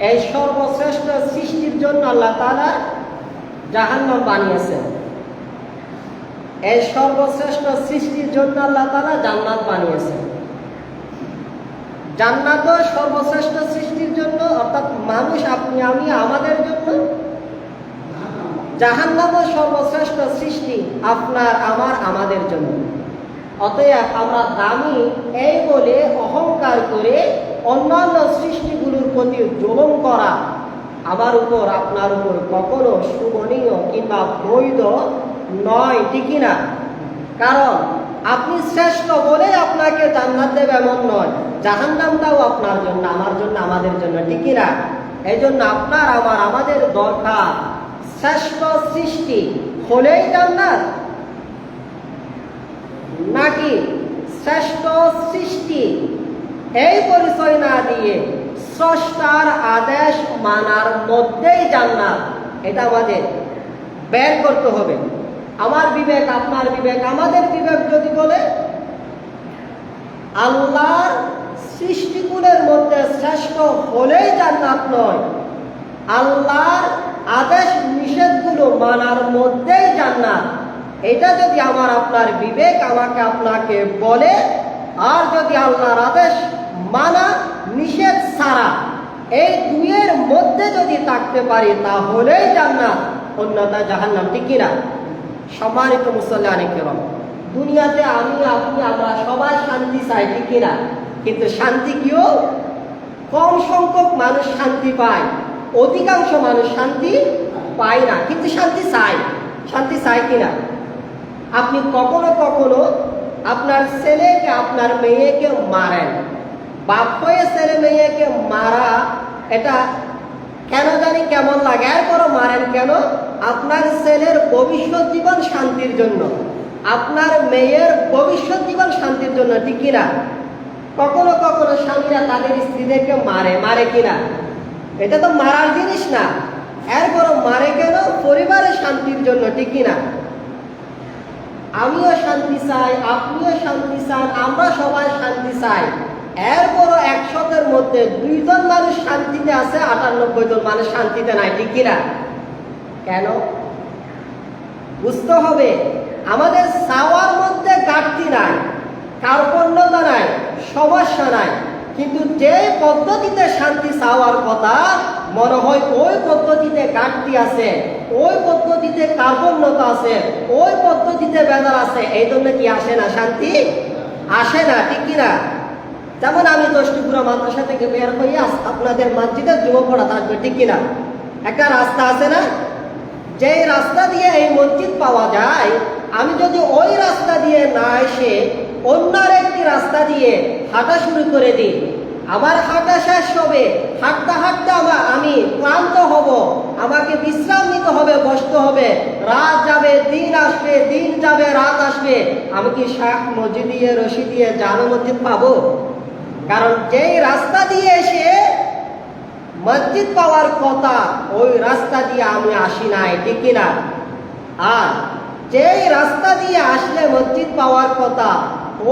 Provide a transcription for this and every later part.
এই সর্বশ্রেষ্ঠ সৃষ্টির জন্য আল্লাহ তাআলা জাহান্নাম বানিয়েছেন। এই সর্বশ্রেষ্ঠ সৃষ্টির জন্য আল্লাহ তাআলা জান্নাত বানিয়েছেন। জান্নাত সর্বশ্রেষ্ঠ সৃষ্টির জন্য, অর্থাৎ মানুষ আপনি, আমি, আমাদের জন্য জাহান্নাম সর্বশ্রেষ্ঠ সৃষ্টি আপনার, আমার, আমাদের জন্য। অতএব আমরা দামি এই বলে অহংকার করে অন্যান্য সৃষ্টিগুলোর প্রতি জুলুম করা, আমার উপর, আপনার উপর কখনো শুভনীয় কিংবা বৈধ নয় ঠিকই না কারণ আপনি শ্রেষ্ঠ বলে আপনাকে জান্নাত দেবে এমন নয়। জাহান্নামটাও আপনার জন্য, আমার জন্য, আমাদের জন্য ঠিকই না এই জন্য আপনার, আমার, আমাদের দরকার শ্রেষ্ঠ সৃষ্টি হলেই জান্নাত নাকি শ্রেষ্ঠ সৃষ্টি? এই পরিচয় না দিয়ে স্রষ্টার আদেশ মানার মধ্যেই জান্নাত। এটা আমাদের বের করতে হবে। আমার বিবেক, আপনার বিবেক, আমাদের বিবেক যদি বলে, আল্লাহর সৃষ্টিকুলের মধ্যে শ্রেষ্ঠ হলেই জান্নাত নয়। আল্লাহর আদেশ নিষেধগুলো মানার মধ্যেই জান্নাত। এটা যদি আমার আপনার বিবেক আমাকে আপনাকে বলে, আর যদি আল্লাহর আদেশ মানা, নিষেধ ছাড়া, এই দুইয়ের মধ্যে যদি থাকতে পারি, তাহলেই জান্নাত অন্যতা জাহান্নাম, ঠিক কিনা? সম্মানিত মুসল্লানি কেরম, দুনিয়াতে আমি, আপনি, আমরা সবাই শান্তি চাই, ঠিক কিনা? কিন্তু শান্তি কিও? কম সংখ্যক মানুষ শান্তি পায়, অধিকাংশ মানুষ শান্তি পায় না, কিন্তু শান্তি চাই শান্তি চাই কিনা? আপনি কখনো কখনো আপনার ছেলেকে, আপনার মেয়েকে মারেন। বাপ হয়ে ছেলে মেয়েকে মারা, এটা কেন জানি কেমন লাগে? এরপরও মারেন কেন? আপনার ছেলের ভবিষ্যৎ জীবন শান্তির জন্য। আপনার মেয়ের ভবিষ্যৎ জীবন শান্তির জন্য, ঠিক কিনা? কখনো কখনো স্বামীরা তাদের স্ত্রীদেরকে মারে মারে কিনা? এটা তো মারার জিনিস না। এরপরও মারে কেন? পরিবারের শান্তির জন্য, ঠিক কিনা? আমিও শান্তি চাই, আপনিও শান্তি চান, আমরা সবাই শান্তি চাই। এরপরও একশতের মধ্যে দুইজন মানুষ শান্তিতে আছে, আটানব্বই জন মানুষ শান্তিতে নাই, ঠিক কিনা? কেন? বুঝতে হবে, আমাদের চাওয়ার মধ্যে ঘাটতি নাই, কার্পণ্যতা নাই, সমস্যা নাই, কিন্তু যে পদ্ধতিতে শান্তি চাওয়ার কথা মনে হয় ওই পদ্ধতিতে ঘাটতি আছে, ওই পদ্ধতিতে কার্পণ্যতা আছে, ওই পদ্ধতিতে বেদার আছে, এই জন্য কি আসে না শান্তি? আসে না, ঠিক কিনা? যেমন আমি দশটিপুরা মাদ্রাসা থেকে বের হয়ে আপনাদের মসজিদে যুব পড়া থাকবে, ঠিক কিনা? একটা রাস্তা আছে না? যে রাস্তা দিয়ে এই মসজিদ পাওয়া যায়, আমি যদি ওই রাস্তা দিয়ে না এসে অন্য একটি রাস্তা দিয়ে হাঁটা শুরু করে দিই আমার হাঁটা শেষ হবে, হাঁটতে হাঁটতে আমার আমি ক্লান্ত হব, আমাকে বিশ্রাম নিতে হবে, বসতে হবে। রাত যাবে, দিন আসবে, দিন যাবে, রাত আসবে। আমি কি শাহ মসজিদ দিয়ে রশি দিয়ে জানো মসজিদ পাবো? কারণ যেই রাস্তা দিয়ে এসে মসজিদ পাওয়ার কথা, ওই রাস্তা দিয়ে আমি আসি নাই, ঠিক না আর যেই রাস্তা দিয়ে আসলে মসজিদ পাওয়ার কথা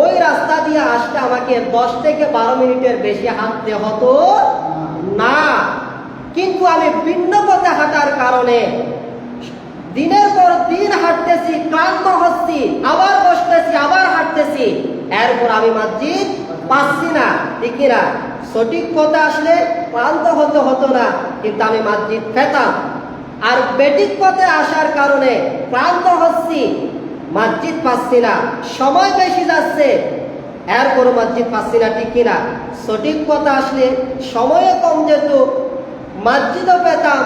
ওই রাস্তা দিয়ে আসতে আমাকে দশ থেকে বারো মিনিটের বেশি হাঁটতে হতো না। কিন্তু আমি ভিন্ন পথে হাঁটার কারণে দিনের পর দিন হাঁটতেছি, ক্লান্ত হচ্ছি, আবার বসতেছি, আবার হাঁটতেছি। এরপর আমি মসজিদ পাচ্ছি না, ঠিক না সঠিক পথে আসলে ক্লান্ত হতে হতো না, কিন্তু আমি মসজিদ পেতাম। আর বেটিক পথে আসার কারণে ক্লান্ত হচ্ছি মসজিদ পাচ্ছি না সময় বেশি যাচ্ছে। এর কোনো মসজিদ পাচ্ছি না ঠিক কিনা, সঠিক কথা আসলে সময়ও কম যেত মসজিদও পেতাম।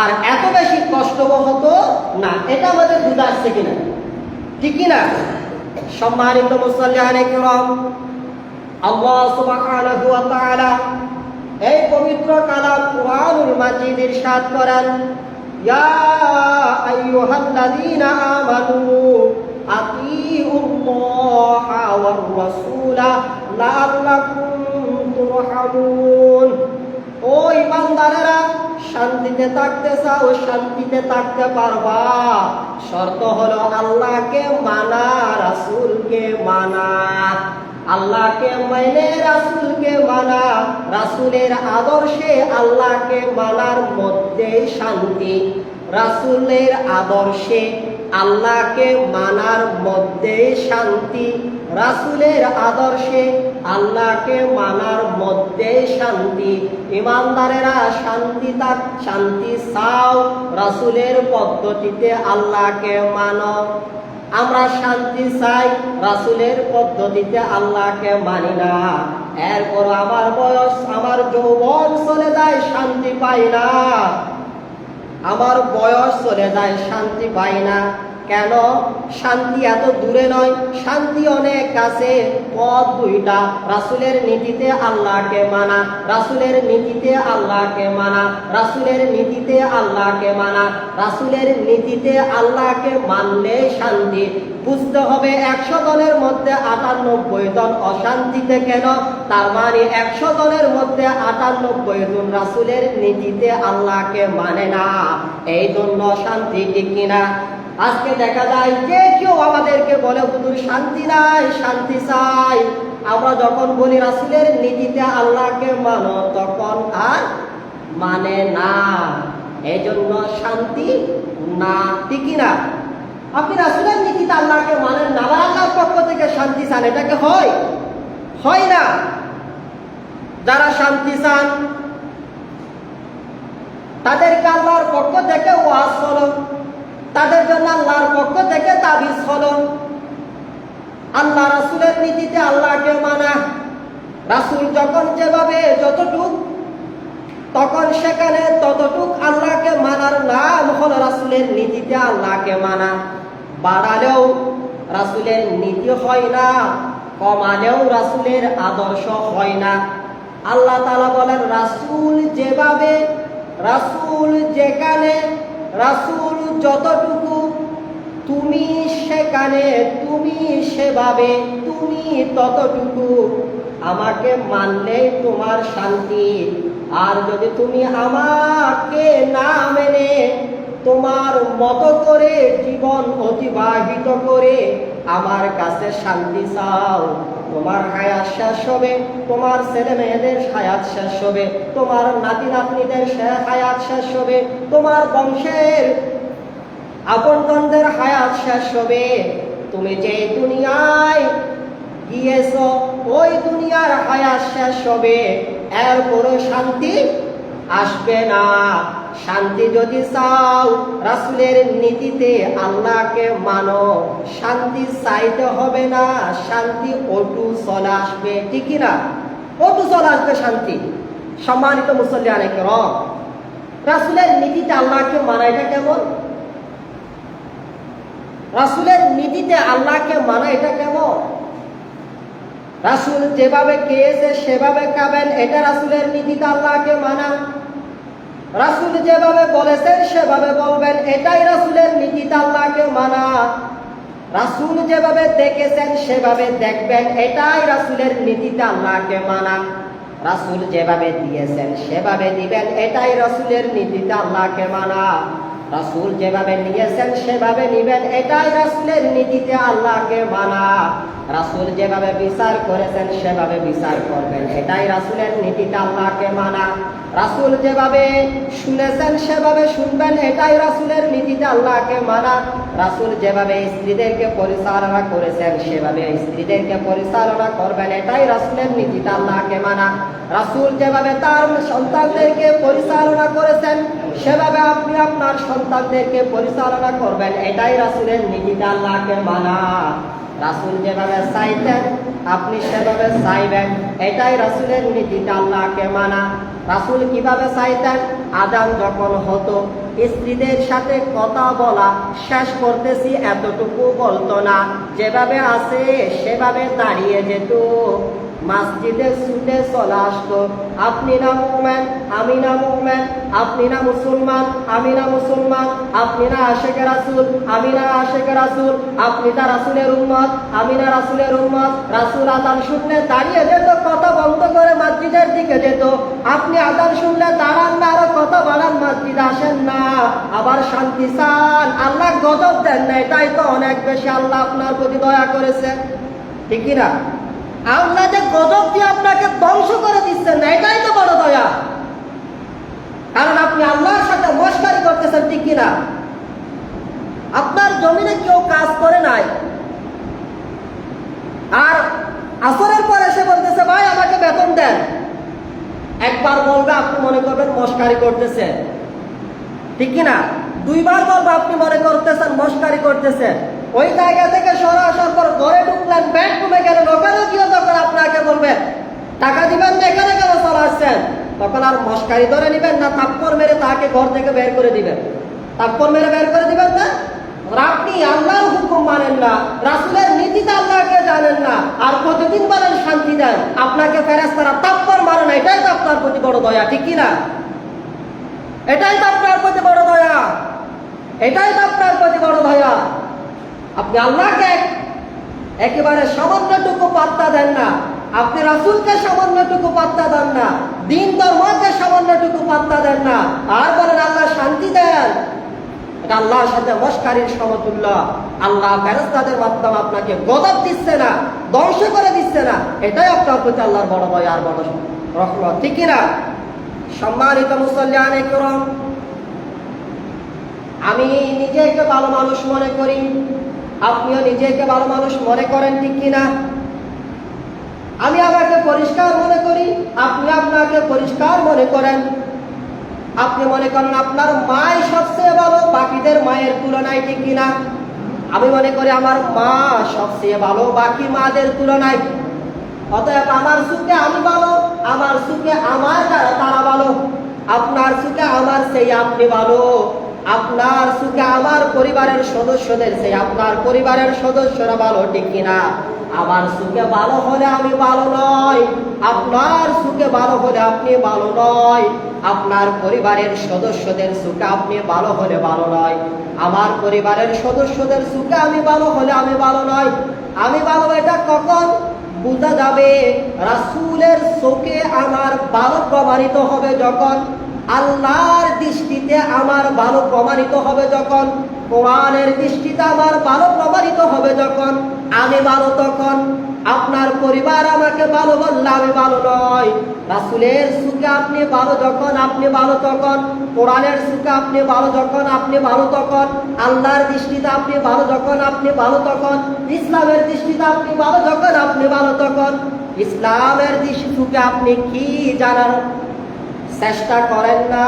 আর এত বেশি কষ্ট হতো না, এটা আমাদের বুঝে আসছে কিনা? ঠিক কিনা? সম্মানিত তাআলা এই পবিত্র কালাম কুরআনুল মাজিদ ইরশাদ করেন। ইয়া আইয়ুহাল্লাযীনা আমানু আতিউল্লাহা ওয়ার রাসূলা লাআল্লাকুম তুরহামুন। ও ইমানদারেরা শান্তিতে থাকতে চাও, শান্তিতে থাকতে পারবা। শর্ত হলো আল্লাহকে মানা, রাসূলকে মানা। আল্লাহকে মানে রাসুলকে মানা, রাসুলের আদর্শে আল্লাহকে মানার মধ্যে শান্তি। রাসুলের আদর্শে আল্লাহকে মানার মধ্যে শান্তি। রাসুলের আদর্শে আল্লাহকে মানার মধ্যে শান্তি। ইমানদারেরা শান্তি তাক, শান্তি চাও। রাসুলের পদ্ধতিতে আল্লাহকে মানো। আমরা শান্তি চাই রাসুলের পদ্ধতিতে আল্লাহকে মানি না। এরপর আমার বয়স, আমার যৌবন চলে যায়, শান্তি পাই না। আমার বয়স চলে যায়, শান্তি পাই না। কেন? শান্তি এত দূরে নয়। শান্তি অনেক কাছে। পথ দুইটা। রাসুলের নীতিতে আল্লাহকে মানা। রাসুলের নীতিতে আল্লাহকে মানা। রাসুলের নীতিতে আল্লাহকে মানা। রাসুলের নীতিতে আল্লাহকে মানলে শান্তি। বুঝতে হবে একশো জনের মধ্যে আটানব্বই জন অশান্তিতে কেন? তার মানে একশো জনের মধ্যে আটানব্বই জন রাসুলের নীতিতে আল্লাহকে মানে না। এই জন্য শান্তি ঠিক কিনা? আজকে দেখা যায় যে কেউ আমাদেরকে বলে, হুজুর, শান্তি নাই, শান্তি চাই। আমরা যখন বলি, রাসুলের নীতিতে আল্লাহকে মানো, তখন আর মানে না। এই জন্য শান্তি না, ঠিকই না। আপনি রাসুলের নীতিতে আল্লাহকে মানেন না, আবার আল্লাহর পক্ষ থেকে শান্তি চান এটাকে হয়? হয় না। যারা শান্তি চান, তাদেরকে আল্লাহর পক্ষ থেকে ওয়াজ চলো তাদের জন্য আল্লাহর পক্ষ থেকে তাবিজ হলো আল্লাহ রাসুলের নীতিতে আল্লাহকে মানা। রাসুল যখন যেভাবে যতটুক, তখন সেখানে ততটুক আল্লাহকে মানার নাম হল রাসুলের নীতিতে আল্লাহকে মানা। বাড়ালেও রাসুলের নীতি হয় না, কমালেও রাসুলের আদর্শ হয় না। আল্লাহ তালা বলেন, রাসুল যেভাবে, রাসুল যেখানে রাসুল যতটুকু, তুমি সেখানে, তুমি সেভাবে, তুমি ততটুকু, আমাকে মানলেই তোমার শান্তি। আর যদি তুমি আমাকে না মেনে, তোমার মতো করে জীবন অতিবাহিত করে আমার কাছে শান্তি চাও। তোমার হায়াত শেষ হবে, তোমার ছেলে মেয়েদের হায়াত শেষ হবে, তোমার নাতি নাতনিদের হায়াত শেষ হবে, তোমার বংশের আপনজনদের হায়াত শেষ হবে। তুমি যে দুনিয়ায় গিয়েছ, ওই দুনিয়ার হায়াত শেষ হবে। এরপরে শান্তি আসবে না। শান্তি যদি চাও, রাসুলের নীতিতে আল্লাহকে মানো। শান্তি চাইতে হবে না, শান্তি অটু চলে আসবে ঠিকই না অটু চলে আসবে শান্তি। সম্মানিত মুসল্লি অনেক রং রাসুলের নীতিতে আল্লাহকে মানা এটা কেমন? রাসুলের নীতিতে আল্লাহকে মানা এটা কেমন? রাসুল যেভাবে খেয়েছে সেভাবে খাবেন, এটা রাসুলের নীতিতে আল্লাহকে মানা। রাসুল যেভাবে বলেছেন, সেভাবে বলবেন। এটাই রাসুলের নীতি আল্লাহকে মানা। রাসুল যেভাবে দেখেছেন, সেভাবে দেখবেন। এটাই রাসুলের নীতিতে আল্লাহকে মানা। রাসুল যেভাবে দিয়েছেন, সেভাবে দিবেন। এটাই রাসুলের নীতিতে আল্লাহকে মানা। রাসুল যেভাবে নিয়েছেন, সেভাবে নিবেন। এটাই রাসুলের নীতিতে আল্লাহকে মানা। রাসুল যেভাবে বিচার করেছেন, সেভাবে বিচার করবেন। এটাই রাসুলের নীতিতে আল্লাহকে মানা। রাসুল যেভাবে শুনেছেন, সেভাবে শুনবেন। এটাই রাসুলের নীতিতে আল্লাহকে মানা। রাসুল যেভাবে স্ত্রীদেরকে পরিচালনা করেছেন, সেভাবে স্ত্রীদেরকে পরিচালনা করবেন। এটাই রাসুলের নীতিতে আল্লাহকে মানা। রাসুল যেভাবে তার সন্তানদেরকে পরিচালনা করেছেন সেভাবে আপনি আপনার সন্তানদেরকে পরিচালনা করবেন, এটাই রাসুলের নীতিতে আল্লাহকে মানা। রাসুল যেভাবে চাইতেন, আপনি সেভাবে চাইবেন, এটাই রাসুলের নীতিতে আল্লাহকে মানা। রাসুল কীভাবে চাইতেন? আদান যখন হতো, স্ত্রীদের সাথে কথা বলা শেষ করতেছি, এতটুকু বলতো না। যেভাবে আছে, সেভাবে দাঁড়িয়ে যেত। মসজিদে ছুটে চলে আসতো। আপনি না মুভমেন আমি না মুভমেন আপনি না মুসলমান, আমি না মুসলমান, আপনি না আশেকে রাসুল, আমি না আশেকে রাসুল, আপনি না রাসুলের উম্মত, আমি না রাসুলের উম্মত, রাসুল আদান শুনলে দাঁড়িয়ে যেত, কথা বন্ধ করে মসজিদের দিকে যেত। আপনি আদান শুনলে দাঁড়ান না, আরও কথা বাড়ান মসজিদ আসেন না। আবার শান্তি চান। আল্লাহ গজব দেন না এটাই তো অনেক বেশি আল্লাহ আপনার প্রতি দয়া করেছে। ঠিক না? আল্লাহ যে গজব দিয়ে আপনাকে ধ্বংস করে দিচ্ছেন, এটাই তো বড় দয়া। কারণ আপনি আল্লাহর সাথে মস্কারি করতেছেন, ঠিক কিনা? আপনার জমিনে কেউ কাজ করে নাই। আর আসরের পর এসে বলতেছে, ভাই, আমাকে বেতন দেন। একবার বলবে, আপনি মনে করবেন মস্কারি করতেছেন। ঠিক কিনা? দুইবার বলবে, আপনি মনে করতেছেন মস্কারি করতেছেন। ওই জায়গা থেকে সরাসর পর ঘরে ঢুকলেন ব্যাংক রুমে গেলেন ওখানে গিয়ে যখন আপনাকে বলবেন টাকা দিবেন না, এখানে কেন চলে আসছেন? তখন আর মস্কারি ধরে নিবেন না থাপ্পর মেরে তাকে ঘর থেকে বের করে দিবেন। থাপ্পর মেরে বের করে দিবেন না? আপনি আল্লাহর হুকুম মানেন না, রাসুলের নীতিতে আল্লাহকে জানেন না, আর প্রতিদিন বলেন শান্তি দেন? আপনাকে ফেরেস্তারা তাপ্পর মারে না, এটাই তো আপনার প্রতি বড় দয়া, ঠিক কিনা? এটাই তো আপনার প্রতি বড় দয়া, এটাই তো আপনার প্রতি বড় দয়া। আপনি আল্লাহকে একেবারে সামান্যটুকু পাত্তা দেন না। আপনি রাসুলকে সামান্যটুকু পাত্তা দেন না। দিন ধর্মকে সামান্যটুকু পাত্তা দেন না। আর বলেন, আল্লাহ শান্তি দেন। এটা আল্লাহর সাথে মস্কারির সমতুল্য। আল্লাহ ফেরস্তাদের মাধ্যমে আপনাকে গদব দিচ্ছে না, ধ্বংস করে দিচ্ছে না। এটাই আপনার প্রতি আল্লাহর বড় ভয় আর বড় রহমত। ঠিক না সম্মানিত মুসল্লিয়ান একরম আমি নিজেকে ভালো মানুষ মনে করি। আপনিও নিজেকে ভালো মানুষ মনে করেন, ঠিক কিনা? আমি আমাকে পরিষ্কার মনে করি, আপনি আপনাকে পরিষ্কার মনে করেন। আপনি মনে করেন আপনার মাই সবচেয়ে ভালো, বাকিদের মায়ের তুলনায়, ঠিক কিনা? আমি মনে করি আমার মা সবচেয়ে ভালো, বাকি মাদের তুলনায়। অতএব আমার সুখে আমি ভালো, আমার সুখে আমার তারা ভালো, আপনার সুখে আমার সেই আপনি ভালো। আপনার সুখে আমার পরিবারের সদস্যদের সেই আপনার পরিবারের সদস্যরা ভালো, ঠিক কিনা? আমার সুখে ভালো হলে আমি ভালো নয় আপনার সুখে ভালো হলে আপনি ভালো নয় আপনার পরিবারের সদস্যদের সুখে আপনি ভালো হলে ভালো নয় আমার পরিবারের সদস্যদের সুখে আমি ভালো হলে আমি ভালো নয় আমি ভালো এটা কখন বোঝা যাবে? রাসুলের চোখে আমার ভালো প্রমাণিত হবে যখন আল্লাহর দৃষ্টিতে আমার ভালো প্রমাণিত হবে যখন, কোরআনের দৃষ্টিতে আমার ভালো প্রমাণিত হবে যখন, আমি ভালো তখন, আপনার পরিবার আমাকে ভালো বললে আমি ভালো নয়। রাসুলের সুখে আপনি ভালো যখন, আপনি ভালো তখন, কোরআনের সুখে আপনি ভালো যখন, আপনি ভালো তখন, আল্লাহর দৃষ্টিতে আপনি ভালো যখন, আপনি ভালো তখন, ইসলামের দৃষ্টিতে আপনি ভালো যখন, আপনি ভালো তখন, ইসলামের দৃষ্টি সুখে আপনি কি জানার চেষ্টা করেন না।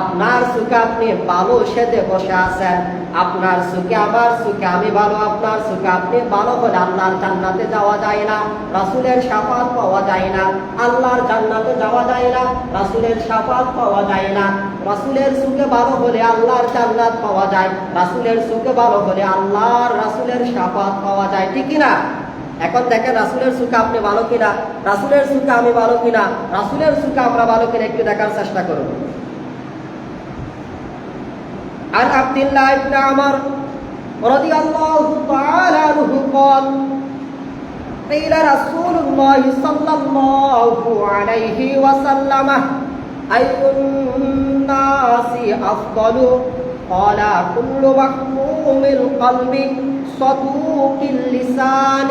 আপনার সুখে আপনি ভালো সেদে বসে আছেন। আপনার সুখে আমার সুখে আমি ভালো, আপনার সুখে আপনি ভালো হলে আল্লাহর জান্নাতে যাওয়া যায় না, রাসুলের সাফাত পাওয়া যায় না, আল্লাহর জান্নাতে যাওয়া যায় না, রাসুলের সাফাত পাওয়া যায় না। রাসুলের সুখে ভালো হলে আল্লাহর জান্নাত পাওয়া যায়, রাসুলের সুখে ভালো হলে আল্লাহর, রাসুলের সাফাত পাওয়া যায়। ঠিক না এখন দেখেন রাসুলের সুখে আপনি ভালো কিনা রাসুলের সুখে আমি ভালো কিনা রাসুলের সুখে আমরা ভালো কিনা একটু দেখার চেষ্টা করুন عن عبد الله بن عمر رضي الله تعالى عنه قال قيل رسول الله صلى الله عليه وسلم أي الناس أفضل قال كل محموم القلب صدوق اللسان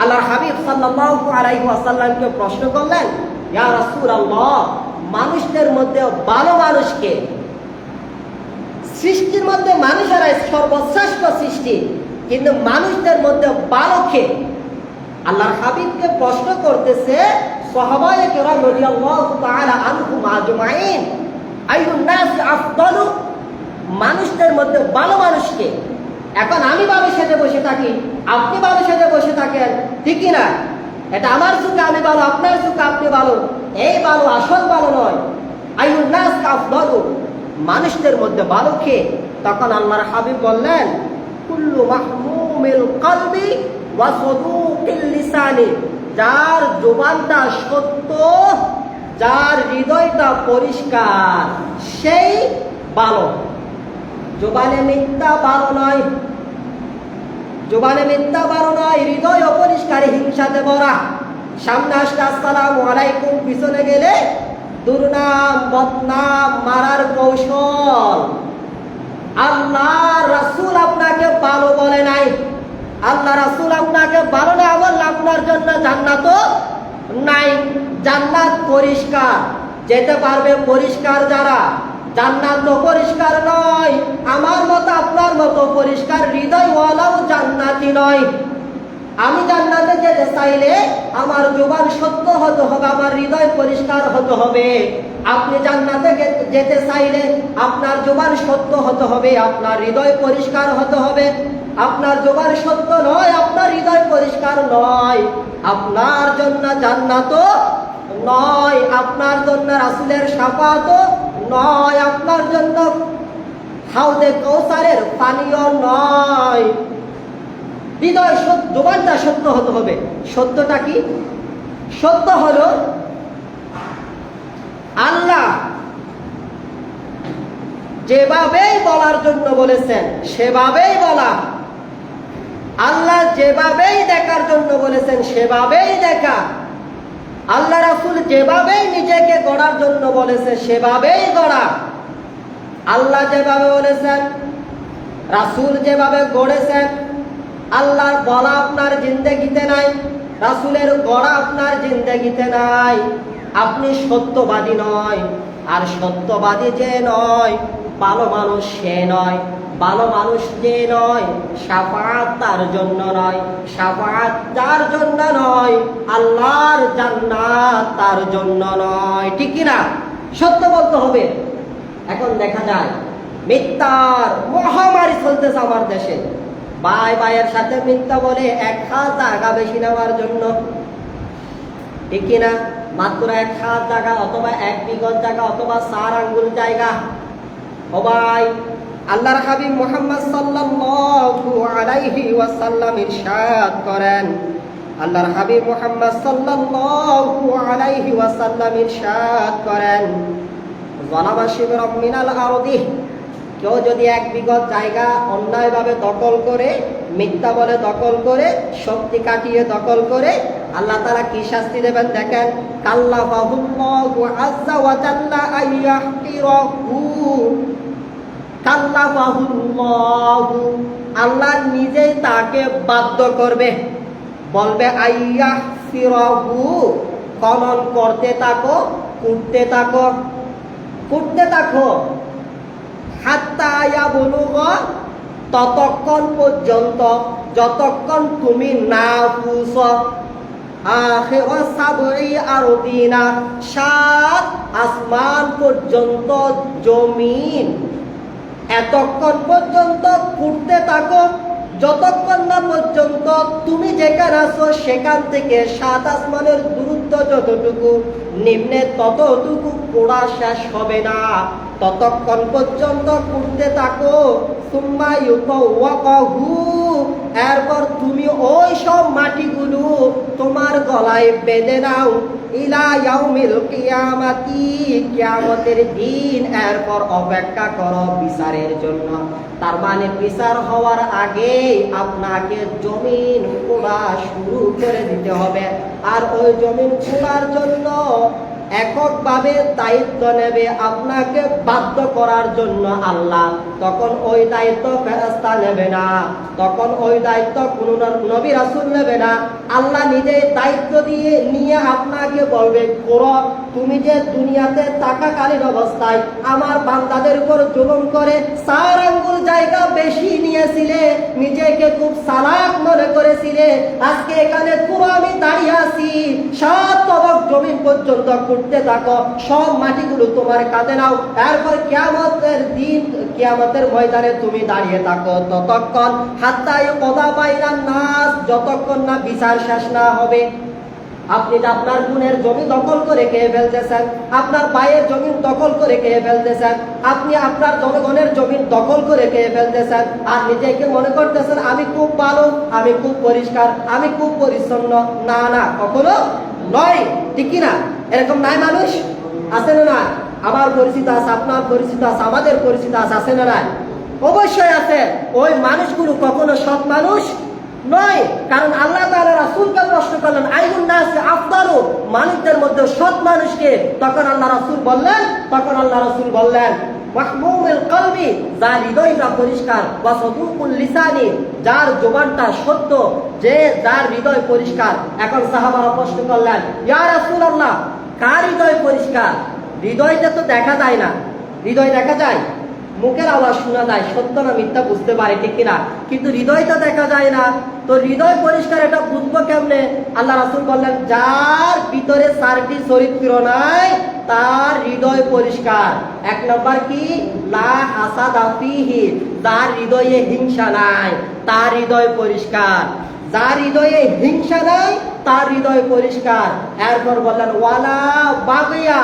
আল্লাহর হাবিব সাল্লাল্লাহু আলাইহি ওয়াসাল্লামকে প্রশ্ন করলেন, ইয়া রাসূলুল্লাহ, মানুষদের মধ্যে ভালো মানুষকে সৃষ্টির মধ্যে মানুষেরাই সর্বশ্রেষ্ঠ সৃষ্টি, কিন্তু মানুষদের মধ্যে ভালো কে? আল্লাহর হাবিবকে প্রশ্ন করতেছে মানুষদের মধ্যে ভালো মানুষকে এখন আমি ভালো সাথে বসে থাকি, আপনি ভালো সাথে বসে থাকেন, ঠিকই না? এটা আমার সুখে, আমি ভালো, আপনার সুখে, আপনি ভালো, এই ভালো, আসল ভালো নয়। আইয়ুন নাস আফদালু, মানুষদের মধ্যে ভালো খেয়ে তখন আল্লাহর হাবিব বললেন, কুল্লু মাহমুমিল কলবি ওয়া সদুকিল লিসানি, যার জবানটা সত্য, যার হৃদয়টা পরিষ্কার, সেই ভালো। জবানে মিথ্যা ভালো নয় জবানে মিথ্যা ভালো নয় হৃদয় অপরিষ্কার হিংসাতে ভরা সামনে আসলে আসসালাম আলাইকুম, পিছনে গেলে দুর্নাম, বদনাম, মারার কৌশল। আল্লাহ রাসূল আপনাকে ভালো বলে নাই। আল্লাহ রাসূল আপনাকে ভালো না আমল আপনার জন্য জান্নাত নাই। জান্নাত পরিষ্কার, যেতে পারবে পরিষ্কার যারা। জান্নাত তো পরিষ্কার নয়, আমার মতো আপনার মতো পরিষ্কার হৃদয়ওয়ালাও জান্নাতি নয়। আমি জান্নাতে যেতে চাইলে আমার জোবান সত্য হতে হবে, আমার হৃদয় পরিষ্কার হতে হবে। আপনি জান্নাতে যেতে চাইলে আপনার জোবান সত্য হতে হবে, আপনার হৃদয় পরিষ্কার হতে হবে। আপনার জোবান সত্য নয়, আপনার হৃদয় পরিষ্কার নয়। আপনার জন্য জান্নাত নয়, আপনার জন্য রাসুলের সাফাত নয়, আপনার জন্য হাউদে কৌসারের পানীয় নয়। হৃদয় জোবানটা সত্য হতে হবে। সত্যটা কি? সত্য হলো আল্লাহ যেভাবেই বলার জন্য বলেছেন, সেভাবেই বলা। আল্লাহ যেভাবেই দেখার জন্য বলেছেন, সেভাবেই দেখা। আল্লাহ রাসুল যেভাবেই নিজেকে গড়ার জন্য বলেছে, সেভাবেই গড়া। আল্লাহ যেভাবে বলেছেন, রাসুল যেভাবে গড়েছেন, আল্লাহর বলা আপনার জিন্দেগিতে নাই, রাসুলের গড়া আপনার জিন্দেগিতে নাই। আপনি সত্যবাদী নয়, আর সত্যবাদী যে নয়, ভালো মানুষ সে নয়। ভালো মানুষ যে নয় সাফাত তার জন্য নয় সাফাত তার জন্য নয়, আল্লাহর জান্নাত তার জন্য নয়। ঠিক না সত্য বলতে হবে। এখন দেখা যায়, মিথ্যার মহামারী চলতেছে আমার দেশে। ভাই ভাইয়ের সাথে মিথ্যা বলে এক হাত জায়গা বেশি নেওয়ার জন্য। ঠিক কিনা? মাত্র এক হাত জায়গা অথবা এক বিগত জায়গা অথবা চার আঙ্গুল জায়গা। ও ভাই আল্লাহর হাবিব মুহাম্মদ সাল্লাল্লাহু আলাইহি ওয়াসাল্লাম ইরশাদ করেন। আল্লাহর হাবিব মুহাম্মদ সাল্লাল্লাহু আলাইহি ওয়াসাল্লাম ইরশাদ করেন। জলামা শিবরম মিনাল আরদি, কেউ যদি এক বিগত জায়গা অন্যায়ভাবে দখল করে, মিথ্যা বলে দখল করে, শক্তি কাটিয়ে দখল করে, আল্লাহ তারা কি শাস্তি দেবেন দেখেন? কাল্লা বাহুল্লাহু আজ্জা ওয়া জাল্লা আইয়াহতিরাহু কাল্লা বাহুল্লাহু আল্লাহ নিজেই তাকে বাধ্য করবে। বলবে আইয়াহ ফিরাহু খনন করতে থাকো কুটতে থাকো কুটতে থাকো। হাত্তায়া বলুগ ততক্ষণ পর্যন্ত, যতক্ষণ তুমি না পুষ সাত আসমান পর্যন্ত জমিন। এতক্ষণ পর্যন্ত ঘুরতে থাকো। যতক্ষণ না পর্যন্ত তুমি যেখানে আছো, সেখান থেকে সাত আসমানের দূরত্ব যতটুকু, নিম্নে ততটুকু পোড়া শেষ হবে না। ততক্ষণ পর্যন্ত করতে থাকো। এরপর তুমি ওই সব মাটিগুলো তোমার গলায় বেঁধে নাও। কিয়ামতের দিন। এরপর অপেক্ষা করো বিচারের জন্য। তার মানে বিচার হওয়ার আগে আপনাকে জমিন খোঁড়া শুরু করে দিতে হবে। আর ওই জমিন খোঁড়ার জন্য এককভাবে দায়িত্ব নেবে আপনাকে বাধ্য করার জন্য আল্লাহ। তখন ওই দায়িত্ব ফেরস্তা নেবে না। তখন ওই দায়িত্ব কোনো নবী রাসুল নেবে না। আল্লাহ নিজেই দায়িত্ব দিয়ে নিয়ে আপনাকে বলবে করো তুমি যে দুনিয়াতে থাকাকালীন অবস্থায় আমার বান্দাদের উপর জুলুম করে চার আঙ্গুল জায়গা বেশি নিয়েছিলে, নিজেকে খুব সালাক মনে করেছিলে, আজকে এখানে পুরো আমি দাঁড়িয়ে আছি, সাত তবক জমিন পর্যন্ত করতে থাকো, সব মাটিগুলো তোমার কাঁধে নাও। তারপর কেয়ামতের দিন, কেয়ামতের ময়দানে তুমি দাঁড়িয়ে থাকো ততক্ষণ। হাত্তায় কদা পাইলাম নাচ যতক্ষণ না বিচার শেষ না হবে। আপনি আপনার বোনের জমি দখল করে খেয়ে ফেলতেছেন, আপনার ভাইয়ের জমি দখল করে খেয়ে ফেলতেছেন, আপনি আপনার জনগণের জমি দখল করে খেয়ে ফেলতেছেন, আর নিজেকে মনে করতেছেন, আমি খুব ভালো, আমি খুব পরিষ্কার, আমি খুব পরিচ্ছন্ন। না না, কখনো নয় ঠিক কি না। এরকম নাই মানুষ? আছে না না আমার পরিচিত আছে, আপনার পরিচিত আছে, আমাদের পরিচিত আছে আছে না নাই? অবশ্যই আছে। ওই মানুষগুলো কখনো সৎ মানুষ নয়। কারণ আল্লাহ তাআলা রাসূলকে প্রশ্ন করলেন আইগুন নাস আফদালু? মানুষদের মধ্যে সৎ মানুষকে তখন আল্লাহ রাসূল বললেন, তখন আল্লাহ রাসূল বললেন, মাহমুমুল কলবি হৃদয়টা পরিষ্কার ওয়া সদুকুল লিসানি, যার জবানটা সত্য, যে যার হৃদয় পরিষ্কার। এখন সাহাবারা প্রশ্ন করলেন, ইয়া রাসূলুল্লাহ কার হৃদয় পরিষ্কার? হৃদয়টা তো দেখা যায় না। হৃদয় দেখা যায়? মুখের আওয়াজ শোনা যায়, সত্য না মিথ্যা বুঝতে পারে, ঠিক কিনা? কিন্তু হৃদয়টা দেখা যায় না। তো হৃদয় পরিষ্কার, এটা বুঝব কেমনে? আল্লাহ রাসুল বললেন, যার ভিতরে চারটি চরিত্র নাই, তার হৃদয় পরিষ্কার। এক নম্বর কি? লা হাসাদা ফিহি তার হৃদয়ে হিংসা নাই, তার হৃদয় পরিষ্কার। যার হৃদয়ে হিংসা নাই, তার হৃদয় পরিষ্কার। এরপর বললেন, ওয়ালা বাগিয়া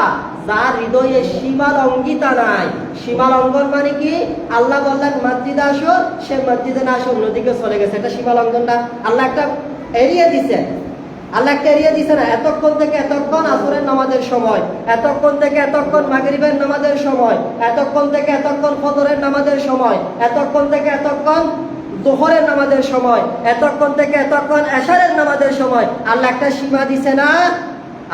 যার হৃদয়ে সীমা লঙ্ঘিতা নাই। সীমা লঙ্ঘন মানে কি? আল্লাহ বললেন, মসজিদে আসো সে মসজিদে না আসো অন্যদিকে চলে গেছে। এটা সীমা লঙ্ঘন না। আল্লাহ একটা এড়িয়ে দিছে। আল্লাহ একটা এড়িয়ে দিছে না, এতক্ষণ থেকে এতক্ষণ আসরের নামাজের সময়, এতক্ষণ থেকে এতক্ষণ মাগরিবের নামাজের সময়, এতক্ষণ থেকে এতক্ষণ ফজরের নামাজের সময়, এতক্ষণ থেকে এতক্ষণ দোহরের নামাজের সময়, এতক্ষণ থেকে এতক্ষণ এশারের নামাজের সময়, আল্লাহ একটা সীমা দিছে না?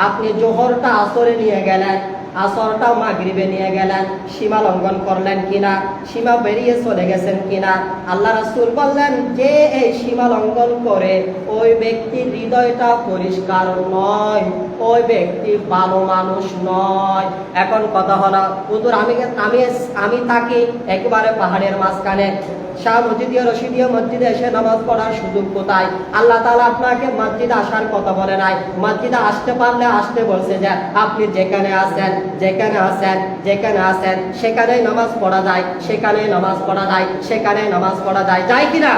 আপনি জোহরটা আসরে নিয়ে গেলেন, আসরটা মাগরিবে নিয়ে গেলেন, সীমা লঙ্ঘন করলেন কিনা? সীমা বেরিয়ে চলে গেছেন কিনা? আল্লাহ রাসূল বললেন, যে এই সীমা লঙ্ঘন করে ওই ব্যক্তির হৃদয়টা পরিষ্কার নয়, ওই ব্যক্তি ভালো মানুষ নয়। এখন কথা হলো আমি আমি আমি থাকি একেবারে পাহাড়ের মাঝখানে। শাহ মসজিদীয় রশিদীয় মসজিদে এসে নামাজ পড়ার সুযোগ কোথায়? আল্লাহ তালা আপনাকে মসজিদে আসার কথা বলে নাই। মসজিদে আসতে পারলে আসতে বলছে যে, আপনি যেখানে আসেন যেখানে আসেন যেখানে আসেন সেখানে নামাজ পড়া যায় সেখানে নামাজ পড়া যায় সেখানে নামাজ পড়া যায়। যায় কিনা?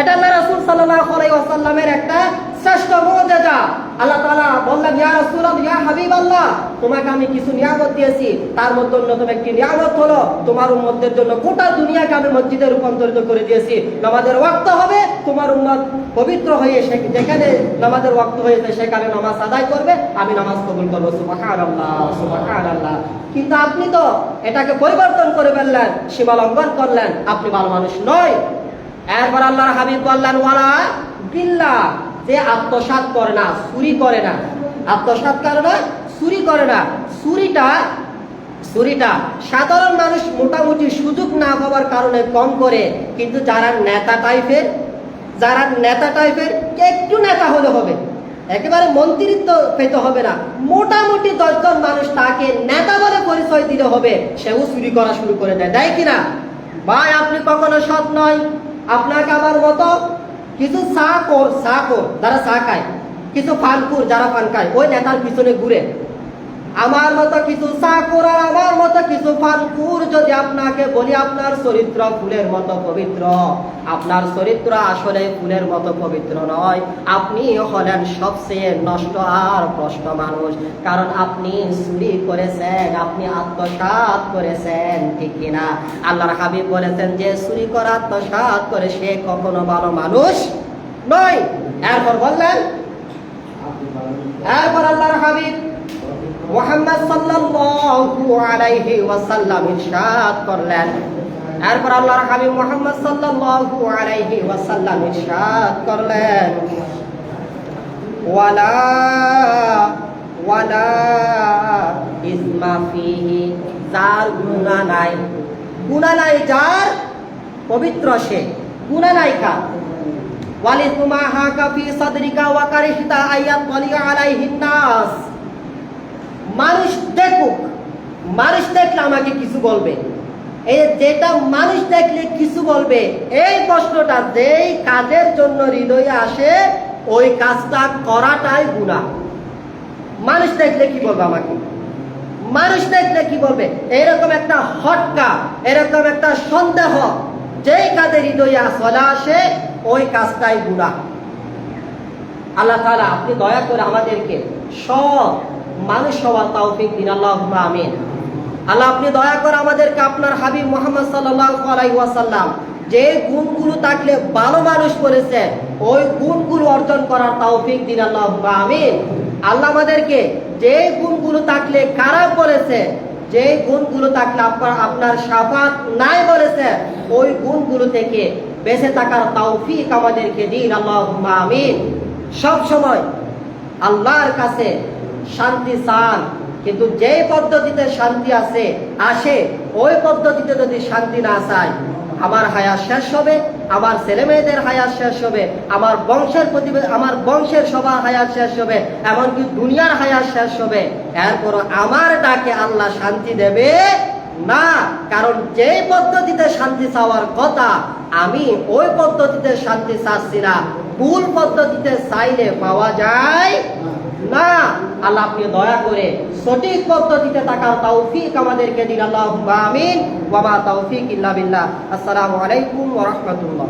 এটা আল্লাহ রাসুল সাল্লাহ আলাই ওয়াসাল্লামের একটা শ্রেষ্ঠ মুজিজা আল্লাহ তাআলা বললেন, ইয়া ইয়া হাবিবাল্লাহ, তোমাকে আমি কিছু নিয়ামত দিয়েছি। তার মধ্যে অন্যতম একটি নিয়ামত হলো, তোমার উম্মতদের জন্য গোটা দুনিয়াকে আমি মসজিদে রূপান্তরিত করে দিয়েছি। নামাজের ওয়াক্ত হবে, তোমার উম্মত পবিত্র হয়ে যেখানে নামাজের ওয়াক্ত হয়েছে, সেখানে নামাজ আদায় করবে। আমি নামাজ কবুল করব। সুবহানাল্লাহ সুবহানাল্লাহ। কিন্তু আপনি তো এটাকে পরিবর্তন করে ফেললেন, সীমা লঙ্ঘন করলেন। আপনি ভালো মানুষ নয়। এরপর আল্লাহর হাবিব বললেন, ওয়ালা বিল্লা যে আত্মসাৎ করে না, চুরি করে না। আত্মসাৎ করে না, চুরি করে না। চুরিটা চুরিটা সাধারণ মানুষ মোটামুটি সুযোগ না পাওয়ার কারণে কম করে, কিন্তু যারা নেতা টাইপের যারা নেতা টাইপের একটু নেতা হলে হবে। একেবারে মন্ত্রিত্ব পেতে হবে না। মোটামুটি দশজন মানুষ তাকে নেতা বলে পরিচয় দিলে হবে, সেও চুরি করা শুরু করে দেয়। দেয় কিনা ভাই, আপনি কখনো সৎ নয়। আপনাকে আমার মতো কিছু চা কর যারা চা খায়, কিছু ফানকুর যারা ফান খায়, ওই নেতার পিছনে ঘুরে আমার মতো কিছু চাকুর আর আমার মতো কিছু ফানকুর যদি আপনাকে বলি, আপনার চরিত্র ফুলের মতো পবিত্র। আপনার চরিত্র আসলে ফুলের মতো পবিত্র নয়। আপনি হলেন সবচেয়ে নষ্ট আর প্রশ্ন মানুষ। কারণ আপনি চুরি করেছেন, আপনি আত্মসাৎ করেছেন, ঠিক কিনা আল্লাহর হাবিব বলেছেন যে, চুরি করে, আত্মসাৎ করে সে কখনো ভালো মানুষ নয়। এরপর বললেন, এরপর আল্লাহর হাবিব মোহাম্মদ সাল্লাল্লাহু আলাইহি ওয়াসাল্লাম ইরশাদ করলেন। এরপর আল্লাহর হাবিব মোহাম্মদ সাল্লাল্লাহু আলাইহি ওয়াসাল্লাম ইরশাদ করলেন। ওয়ালা ওয়ালা ইসমা ফিহি, যার গুনাহ নাই। গুনাহ নাই যার পবিত্র সে। গুনাহ নাই কা ওয়ালিতুমা হাকা ফি সাদরিকা ওয়া কারিহতা ওয়ালিয়া আলাইহিন নাস। মানুষ দেখুক, মানুষ দেখলে আমাকে কিছু বলবে। এই যেটা মানুষ দেখলে কিছু বলবে, এই প্রশ্নটা যেই কাজের জন্য হৃদয়ে আসে, ওই কাজটা করাটাই গুণা মানুষ দেখলে কি বলবে আমাকে? মানুষ দেখলে কি বলবে? এরকম একটা হটকা, এরকম একটা সন্দেহ, যেই কাজে হৃদয়ে চলে আসে, ওই কাজটাই গুণা আল্লাহ তাআলা, আপনি দয়া করে আমাদেরকে সব মানুষ হওয়ার তৌফিক দিন আল্লাহ আমিন। আল্লাহ, আপনি দয়া করে আমাদেরকে আপনার হাবিব মোহাম্মদ সাল্লাল্লাহু আলাইহি ওয়াসাল্লাম যে গুণগুলো থাকলে ভালো মানুষ করেছে, ওই গুণগুলো অর্জন করার তৌফিক দিন আল্লাহ আমিন। আল্লাহ আমাদেরকে যে গুণগুলো থাকলে খারাপ বলেছে, যে গুণগুলো থাকলে আপনার আপনার সাফাত নাই বলেছে, ওই গুণগুলো থেকে বেঁচে থাকার তৌফিক আমাদেরকে দিন আল্লাহ আমিন। সব সময় আল্লাহর কাছে শান্তি চান। কিন্তু যে পদ্ধতিতে শান্তি আছে, আসে, ওই পদ্ধতিতে যদি শান্তি না চায়, আমার হায়া শেষ হবে, আমার ছেলে মেয়েদের হায়াত শেষ হবে, আমার বংশের প্রতিবে, আমার বংশের সবার হায়াত শেষ হবে, এমনকি দুনিয়ার হায়াত শেষ হবে এরপর আমার ডাকে আল্লাহ শান্তি দেবে না। কারণ যে পদ্ধতিতে শান্তি চাওয়ার কথা, আমি ওই পদ্ধতিতে শান্তি চাচ্ছি না। ভুল পদ্ধতিতে চাইলে পাওয়া যায় না, আল্লাহ আপনি দয়া করে সঠিক পদ্ধতিতে থাকার তৌফিক আমাদেরকে দিন আল্লাহ আমিন বাবা তৌফিক ইল্লা বিল্লাহ। আসসালামু আলাইকুম ওয়া রাহমাতুল্লাহ।